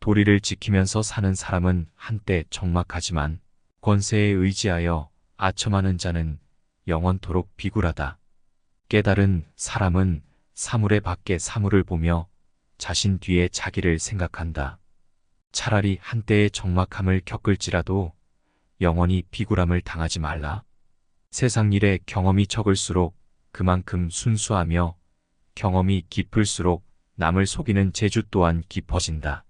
도리를 지키면서 사는 사람은 한때 적막하지만 권세에 의지하여 아첨하는 자는 영원토록 비굴하다. 깨달은 사람은 사물의 밖에 사물을 보며 자신 뒤에 자기를 생각한다. 차라리 한때의 적막함을 겪을지라도 영원히 비굴함을 당하지 말라. 세상 일에 경험이 적을수록 그만큼 순수하며 경험이 깊을수록 남을 속이는 재주 또한 깊어진다.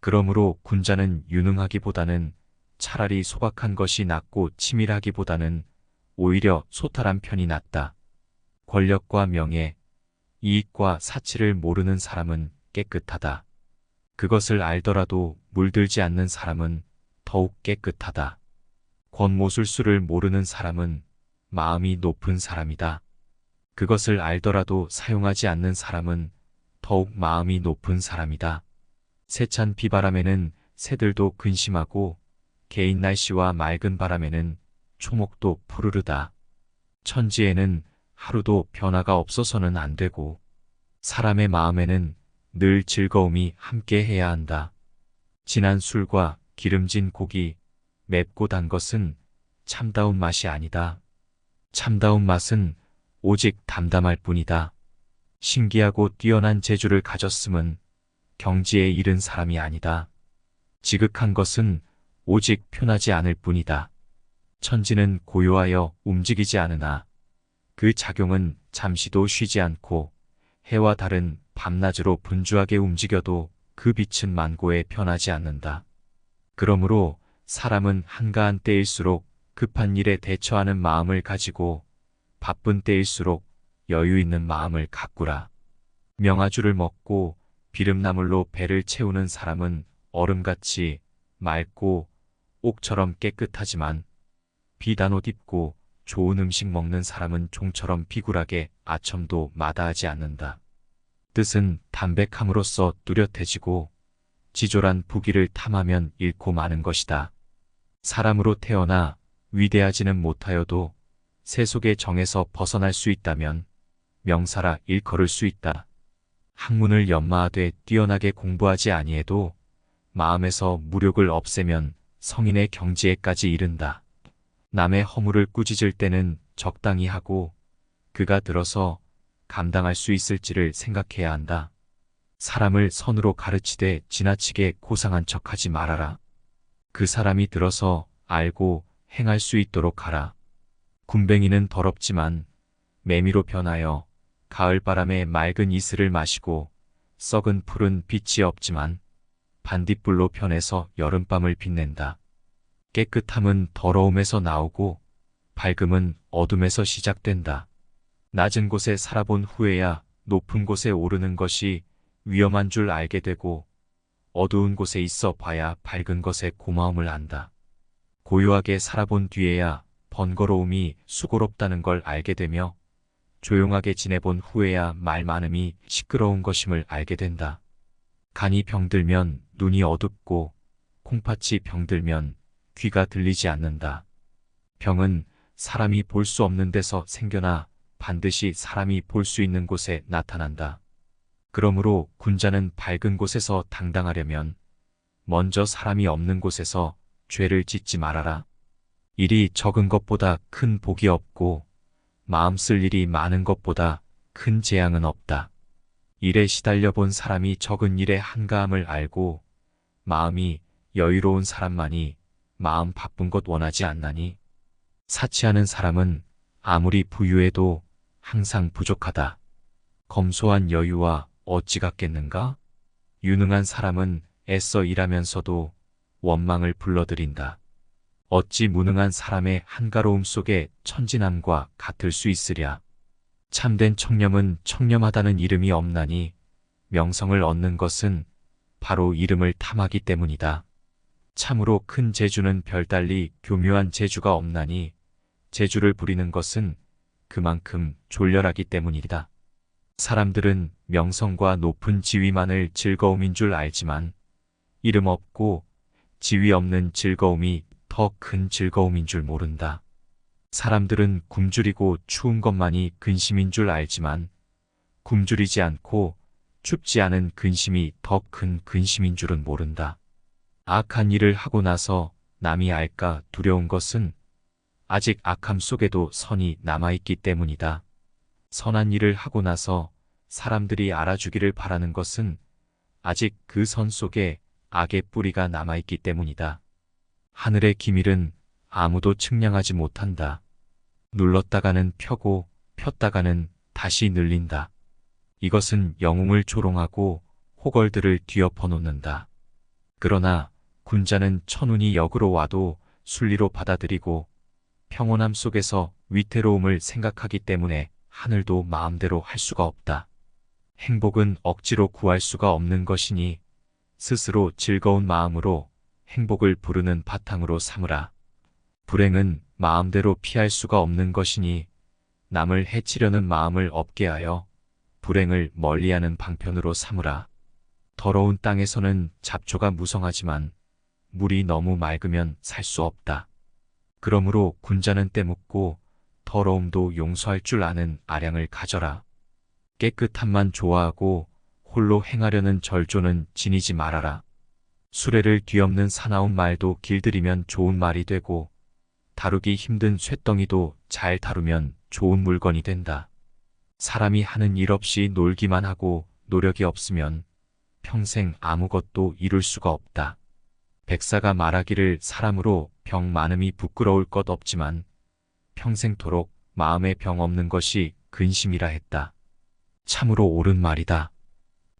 그러므로 군자는 유능하기보다는 차라리 소박한 것이 낫고 치밀하기보다는 오히려 소탈한 편이 낫다. 권력과 명예, 이익과 사치를 모르는 사람은 깨끗하다. 그것을 알더라도 물들지 않는 사람은 더욱 깨끗하다. 권모술수를 모르는 사람은 마음이 높은 사람이다. 그것을 알더라도 사용하지 않는 사람은 더욱 마음이 높은 사람이다. 세찬 비바람에는 새들도 근심하고 개인 날씨와 맑은 바람에는 초목도 푸르르다. 천지에는 하루도 변화가 없어서는 안 되고 사람의 마음에는 늘 즐거움이 함께 해야 한다. 진한 술과 기름진 고기, 맵고 단 것은 참다운 맛이 아니다. 참다운 맛은 오직 담담할 뿐이다. 신기하고 뛰어난 재주를 가졌음은 경지에 이른 사람이 아니다. 지극한 것은 오직 편하지 않을 뿐이다. 천지는 고요하여 움직이지 않으나 그 작용은 잠시도 쉬지 않고 해와 달은 밤낮으로 분주하게 움직여도 그 빛은 만고에 변하지 않는다. 그러므로 사람은 한가한 때일수록 급한 일에 대처하는 마음을 가지고 바쁜 때일수록 여유 있는 마음을 가꾸라. 명아주를 먹고 비름나물로 배를 채우는 사람은 얼음같이 맑고 옥처럼 깨끗하지만 비단 옷 입고 좋은 음식 먹는 사람은 종처럼 비굴하게 아첨도 마다하지 않는다. 뜻은 담백함으로써 뚜렷해지고 지졸한 부귀를 탐하면 잃고 마는 것이다. 사람으로 태어나 위대하지는 못하여도 세속의 정에서 벗어날 수 있다면 명사라 일컬을 수 있다. 학문을 연마하되 뛰어나게 공부하지 아니해도 마음에서 무력을 없애면 성인의 경지에까지 이른다. 남의 허물을 꾸짖을 때는 적당히 하고 그가 들어서 감당할 수 있을지를 생각해야 한다. 사람을 선으로 가르치되 지나치게 고상한 척하지 말아라. 그 사람이 들어서 알고 행할 수 있도록 하라. 군뱅이는 더럽지만 매미로 변하여 가을 바람에 맑은 이슬을 마시고 썩은 풀은 빛이 없지만 반딧불로 변해서 여름밤을 빛낸다. 깨끗함은 더러움에서 나오고 밝음은 어둠에서 시작된다. 낮은 곳에 살아본 후에야 높은 곳에 오르는 것이 위험한 줄 알게 되고 어두운 곳에 있어 봐야 밝은 것에 고마움을 안다. 고요하게 살아본 뒤에야 번거로움이 수고롭다는 걸 알게 되며 조용하게 지내본 후에야 말 많음이 시끄러운 것임을 알게 된다. 간이 병들면 눈이 어둡고 콩팥이 병들면 귀가 들리지 않는다. 병은 사람이 볼 수 없는 데서 생겨나 반드시 사람이 볼 수 있는 곳에 나타난다. 그러므로 군자는 밝은 곳에서 당당하려면 먼저 사람이 없는 곳에서 죄를 짓지 말아라. 일이 적은 것보다 큰 복이 없고 마음 쓸 일이 많은 것보다 큰 재앙은 없다. 일에 시달려 본 사람이 적은 일의 한가함을 알고 마음이 여유로운 사람만이 마음 바쁜 것 원하지 않나니 사치하는 사람은 아무리 부유해도 항상 부족하다. 검소한 여유와 어찌 같겠는가? 유능한 사람은 애써 일하면서도 원망을 불러들인다. 어찌 무능한 사람의 한가로움 속에 천진함과 같을 수 있으랴. 참된 청렴은 청렴하다는 이름이 없나니 명성을 얻는 것은 바로 이름을 탐하기 때문이다. 참으로 큰 재주는 별달리 교묘한 재주가 없나니 재주를 부리는 것은 그만큼 졸렬하기 때문이다. 사람들은 명성과 높은 지위만을 즐거움인 줄 알지만 이름 없고 지위 없는 즐거움이 더 큰 즐거움인 줄 모른다. 사람들은 굶주리고 추운 것만이 근심인 줄 알지만 굶주리지 않고 춥지 않은 근심이 더 큰 근심인 줄은 모른다. 악한 일을 하고 나서 남이 알까 두려운 것은 아직 악함 속에도 선이 남아있기 때문이다. 선한 일을 하고 나서 사람들이 알아주기를 바라는 것은 아직 그 선 속에 악의 뿌리가 남아있기 때문이다. 하늘의 기밀은 아무도 측량하지 못한다. 눌렀다가는 펴고 폈다가는 다시 늘린다. 이것은 영웅을 조롱하고 호걸들을 뒤엎어 놓는다. 그러나 군자는 천운이 역으로 와도 순리로 받아들이고 평온함 속에서 위태로움을 생각하기 때문에 하늘도 마음대로 할 수가 없다. 행복은 억지로 구할 수가 없는 것이니 스스로 즐거운 마음으로 행복을 부르는 바탕으로 삼으라. 불행은 마음대로 피할 수가 없는 것이니 남을 해치려는 마음을 없게 하여 불행을 멀리하는 방편으로 삼으라. 더러운 땅에서는 잡초가 무성하지만 물이 너무 맑으면 살 수 없다. 그러므로 군자는 때묻고 더러움도 용서할 줄 아는 아량을 가져라. 깨끗함만 좋아하고 홀로 행하려는 절조는 지니지 말아라. 수레를 뒤엎는 사나운 말도 길들이면 좋은 말이 되고 다루기 힘든 쇳덩이도 잘 다루면 좋은 물건이 된다. 사람이 하는 일 없이 놀기만 하고 노력이 없으면 평생 아무것도 이룰 수가 없다. 백사가 말하기를 사람으로 병 많음이 부끄러울 것 없지만 평생토록 마음에 병 없는 것이 근심이라 했다. 참으로 옳은 말이다.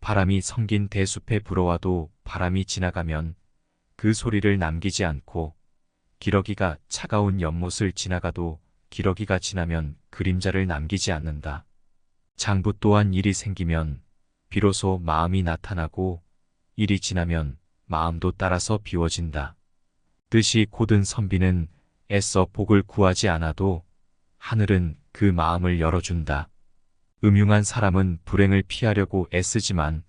바람이 성긴 대숲에 불어와도 바람이 지나가면 그 소리를 남기지 않고 기러기가 차가운 연못을 지나가도 기러기가 지나면 그림자를 남기지 않는다. 장부 또한 일이 생기면 비로소 마음이 나타나고 일이 지나면 마음도 따라서 비워진다. 뜻이 고든 선비는 애써 복을 구하지 않아도 하늘은 그 마음을 열어준다. 음흉한 사람은 불행을 피하려고 애쓰지만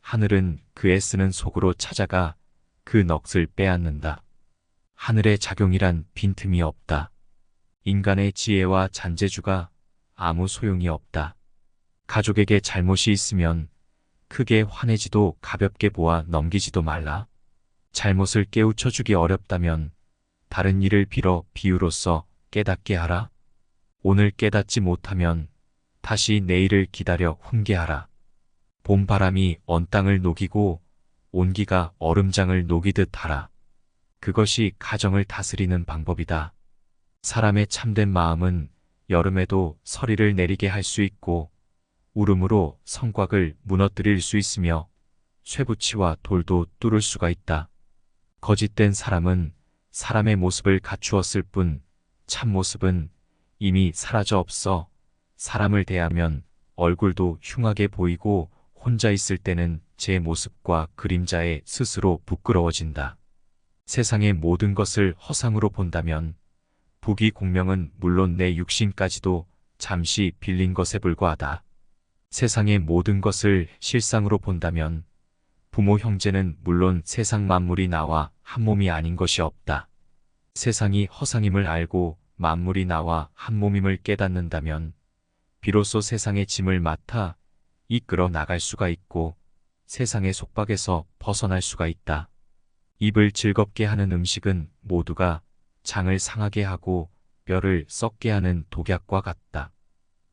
하늘은 그 애쓰는 속으로 찾아가 그 넋을 빼앗는다. 하늘의 작용이란 빈틈이 없다. 인간의 지혜와 잔재주가 아무 소용이 없다. 가족에게 잘못이 있으면 크게 화내지도 가볍게 보아 넘기지도 말라. 잘못을 깨우쳐 주기 어렵다면 다른 일을 빌어 비유로써 깨닫게 하라. 오늘 깨닫지 못하면 다시 내일을 기다려 훈계하라. 봄바람이 언 땅을 녹이고 온기가 얼음장을 녹이듯 하라. 그것이 가정을 다스리는 방법이다. 사람의 참된 마음은 여름에도 서리를 내리게 할 수 있고 울음으로 성곽을 무너뜨릴 수 있으며 쇠붙이와 돌도 뚫을 수가 있다. 거짓된 사람은 사람의 모습을 갖추었을 뿐 참모습은 이미 사라져 없어 사람을 대하면 얼굴도 흉하게 보이고 혼자 있을 때는 제 모습과 그림자에 스스로 부끄러워진다. 세상의 모든 것을 허상으로 본다면 부귀 공명은 물론 내 육신까지도 잠시 빌린 것에 불과하다. 세상의 모든 것을 실상으로 본다면 부모 형제는 물론 세상 만물이 나와 한 몸이 아닌 것이 없다. 세상이 허상임을 알고 만물이 나와 한 몸임을 깨닫는다면 비로소 세상의 짐을 맡아 이끌어 나갈 수가 있고 세상의 속박에서 벗어날 수가 있다. 입을 즐겁게 하는 음식은 모두가 장을 상하게 하고 뼈를 썩게 하는 독약과 같다.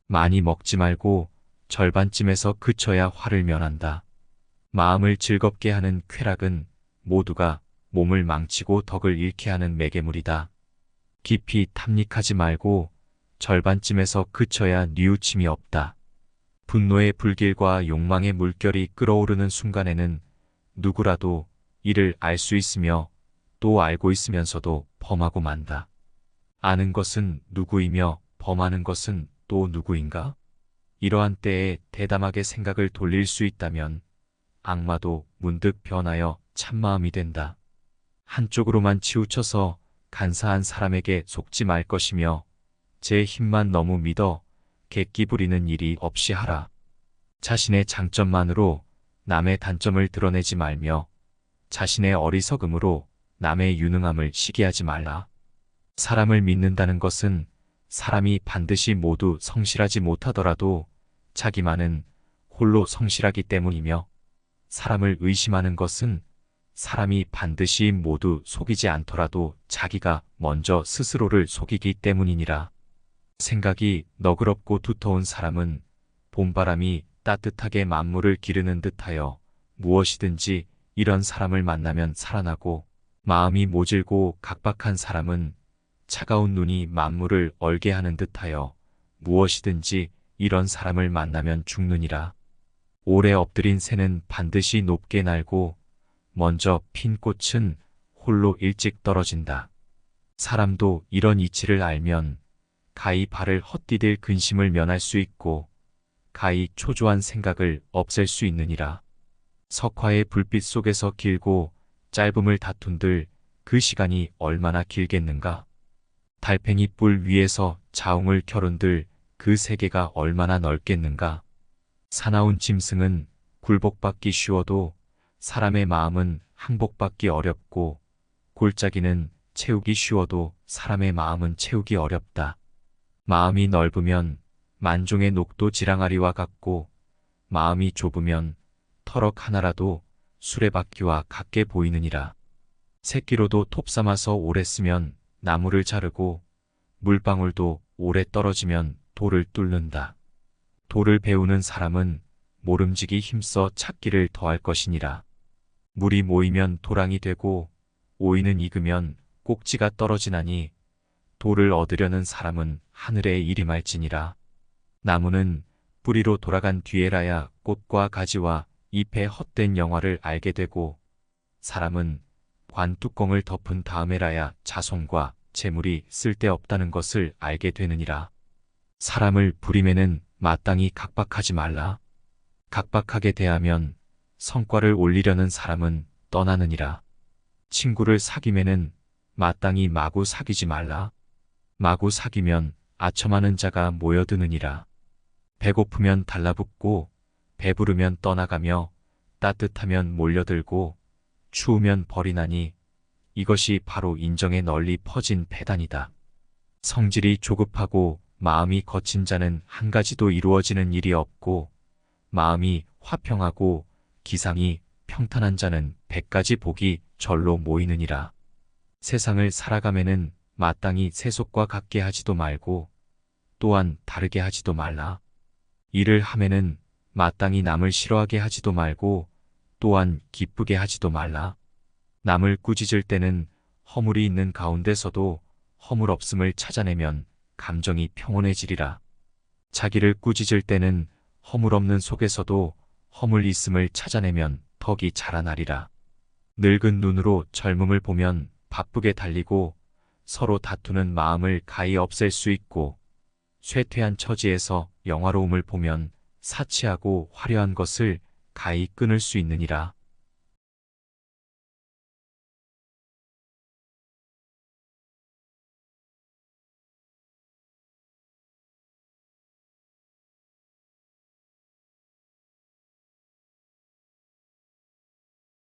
많이 먹지 말고 절반쯤에서 그쳐야 화를 면한다. 마음을 즐겁게 하는 쾌락은 모두가 몸을 망치고 덕을 잃게 하는 매개물이다. 깊이 탐닉하지 말고 절반쯤에서 그쳐야 뉘우침이 없다. 분노의 불길과 욕망의 물결이 끓어오르는 순간에는 누구라도 이를 알 수 있으며 또 알고 있으면서도 범하고 만다. 아는 것은 누구이며 범하는 것은 또 누구인가? 이러한 때에 대담하게 생각을 돌릴 수 있다면 악마도 문득 변하여 참마음이 된다. 한쪽으로만 치우쳐서 간사한 사람에게 속지 말 것이며 제 힘만 너무 믿어 객기 부리는 일이 없이 하라. 자신의 장점만으로 남의 단점을 드러내지 말며 자신의 어리석음으로 남의 유능함을 시기하지 말라. 사람을 믿는다는 것은 사람이 반드시 모두 성실하지 못하더라도 자기만은 홀로 성실하기 때문이며 사람을 의심하는 것은 사람이 반드시 모두 속이지 않더라도 자기가 먼저 스스로를 속이기 때문이니라. 생각이 너그럽고 두터운 사람은 봄바람이 따뜻하게 만물을 기르는 듯하여 무엇이든지 이런 사람을 만나면 살아나고 마음이 모질고 각박한 사람은 차가운 눈이 만물을 얼게 하는 듯하여 무엇이든지 이런 사람을 만나면 죽느니라. 오래 엎드린 새는 반드시 높게 날고 먼저 핀 꽃은 홀로 일찍 떨어진다. 사람도 이런 이치를 알면 가히 발을 헛디딜 근심을 면할 수 있고 가히 초조한 생각을 없앨 수 있느니라. 석화의 불빛 속에서 길고 짧음을 다툰들 그 시간이 얼마나 길겠는가. 달팽이 뿔 위에서 자웅을 겨룬들 그 세계가 얼마나 넓겠는가. 사나운 짐승은 굴복받기 쉬워도 사람의 마음은 항복받기 어렵고 골짜기는 채우기 쉬워도 사람의 마음은 채우기 어렵다. 마음이 넓으면 만종의 녹도 지랑아리와 같고 마음이 좁으면 터럭 하나라도 수레바퀴와 같게 보이느니라. 새끼로도 톱 삼아서 오래 쓰면 나무를 자르고 물방울도 오래 떨어지면 돌을 뚫는다. 돌을 배우는 사람은 모름지기 힘써 찾기를 더할 것이니라. 물이 모이면 도랑이 되고 오이는 익으면 꼭지가 떨어지나니 돌을 얻으려는 사람은 하늘에 이름할지니라. 나무는 뿌리로 돌아간 뒤에라야 꽃과 가지와 잎의 헛된 영화를 알게 되고 사람은 관뚜껑을 덮은 다음에라야 자손과 재물이 쓸데없다는 것을 알게 되느니라. 사람을 부림에는 마땅히 각박하지 말라. 각박하게 대하면 성과를 올리려는 사람은 떠나느니라. 친구를 사귀면은 마땅히 마구 사귀지 말라. 마구 사귀면 아첨하는 자가 모여드느니라. 배고프면 달라붙고 배부르면 떠나가며 따뜻하면 몰려들고 추우면 버리나니 이것이 바로 인정에 널리 퍼진 배단이다. 성질이 조급하고 마음이 거친 자는 한 가지도 이루어지는 일이 없고 마음이 화평하고 기상이 평탄한 자는 백 가지 복이 절로 모이느니라. 세상을 살아가면은 마땅히 세속과 같게 하지도 말고 또한 다르게 하지도 말라. 일을 하면은 마땅히 남을 싫어하게 하지도 말고 또한 기쁘게 하지도 말라. 남을 꾸짖을 때는 허물이 있는 가운데서도 허물 없음을 찾아내면 감정이 평온해지리라. 자기를 꾸짖을 때는 허물 없는 속에서도 허물 있음을 찾아내면 덕이 자라나리라. 늙은 눈으로 젊음을 보면 바쁘게 달리고 서로 다투는 마음을 가히 없앨 수 있고 쇠퇴한 처지에서 영화로움을 보면 사치하고 화려한 것을 가히 끊을 수 있느니라.